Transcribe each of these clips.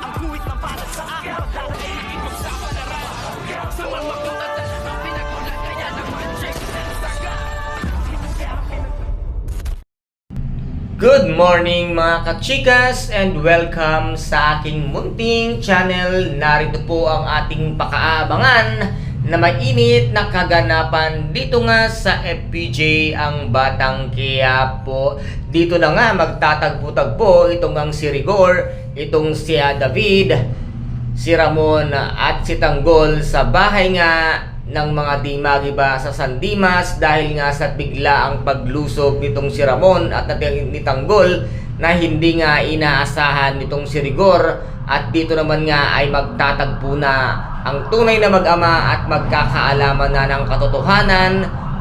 Ang guhit na para sa akin Pagdadaig ipagsapalaran Sa mga katatan Ang pinagulat kaya naman Check na saga Good morning mga kachikas and welcome sa aking munting channel. Narito po ang ating pakaabangan na mainit na kaganapan dito nga sa FPJ ang Batang Quiapo. Dito na nga magtatagpo-tagpo itong ang si Rigor, itong si David, si Ramon at si Tanggol sa bahay nga ng mga dimagiba sa San Dimas dahil nga sa bigla ang paglusob nitong si Ramon at ni Tanggol na hindi nga inaasahan nitong si Rigor at dito naman nga ay magtatagpo na ang tunay na mag-ama at magkakaalaman na ng katotohanan.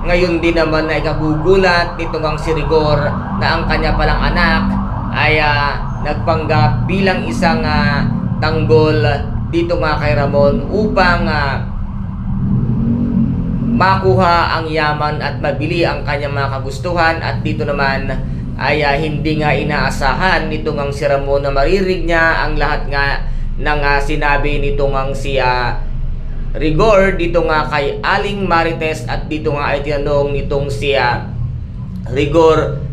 Ngayon din naman ay kagugulat nitong ang si Rigor na ang kanya palang anak ay ah, nagpanggap bilang isang ah, tanggol dito nga kay Ramon upang ah, makuha ang yaman at mabili ang kanyang mga kagustuhan. At dito naman ay ah, hindi nga inaasahan nitong ang si Ramon na maririg niya ang lahat nga ng ah, sinabi nitong ang si ah, Rigor dito nga kay Aling Marites at dito nga ay tinanong nitong si ah, Rigor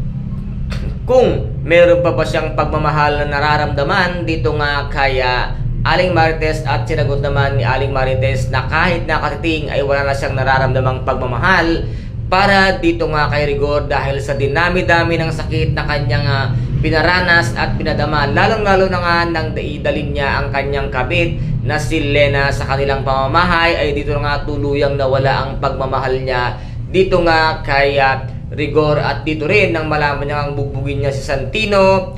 kung meron pa ba siyang pagmamahal na nararamdaman dito nga kay ah, Aling Marites at sinagot naman ni Aling Marites na kahit nakatiting ay wala na siyang nararamdamang pagmamahal para dito nga kay Rigor dahil sa dinami-dami ng sakit na kanyang ah, pinaranas at pinadama. Lalong-lalo na nga nang daidalin niya ang kanyang kabit na si Lena sa kanilang pamamahay. Ay dito nga tuluyang nawala ang pagmamahal niya dito nga kay ah, Rigor. At dito rin nang malaman niya ang bugbugin niya si Santino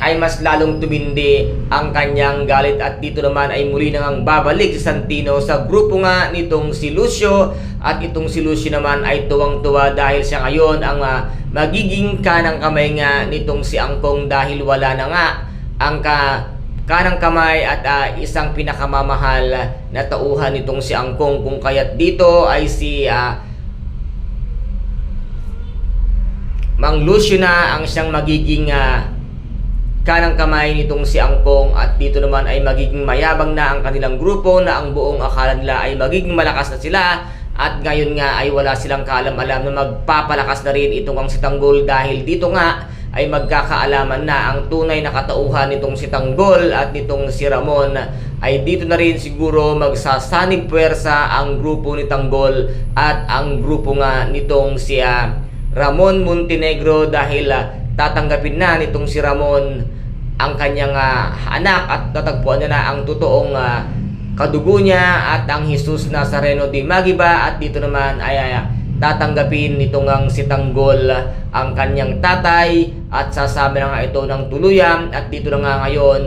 ay mas lalong tumindi ang kanyang galit at dito naman ay muli nang babalik si Santino sa grupo nga nitong si Lucio. At itong si Lucio naman ay tuwang-tuwa dahil siya ngayon ang ah, magiging kanang kamay nga nitong si Angkong dahil wala na nga ang ka kanang kamay at ah, isang pinakamamahal na tauhan nitong si Angkong. Kung kaya't dito ay si ah, Mang Lucio na ang siyang magiging ah, kanang kamay nitong si Angkong at dito naman ay magiging mayabang na ang kanilang grupo na ang buong akala nila ay magiging malakas na sila at ngayon nga ay wala silang kaalam-alam na magpapalakas na rin itong ang si Tanggol dahil dito nga ay magkakaalaman na ang tunay na katauhan nitong si Tanggol at nitong si Ramon ay dito na rin siguro magsasanig puwersa ang grupo ni Tanggol at ang grupo nga nitong si Ramon Montenegro dahil ah, tatanggapin na nitong si Ramon ang kanyang ah, anak at tatagpuan niya na ang totoong ah, kadugo niya at ang Jesus Nazareno de Magiba. At dito naman ay ay, ah, tatanggapin nitong ang si Tanggol ang kanyang tatay at sasama na nga ito ng tuluyan at dito na nga ngayon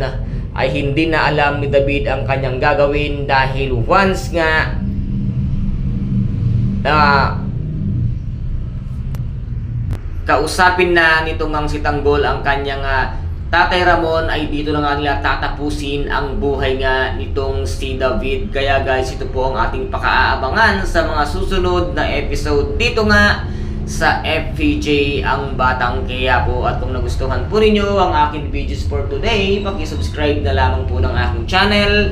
ay hindi na alam ni David ang kanyang gagawin dahil once nga na kausapin na nitong ang si Tanggol ang kanyang ah, Tatay Ramon ay dito na nga nila tatapusin ang buhay nga nitong si David. Kaya guys, ito po ang ating pakaabangan sa mga susunod na episode dito nga sa FPJ ang Batang Quiapo. At kung nagustuhan po ninyo ang aking videos for today, paki-subscribe na lamang po ng aking channel.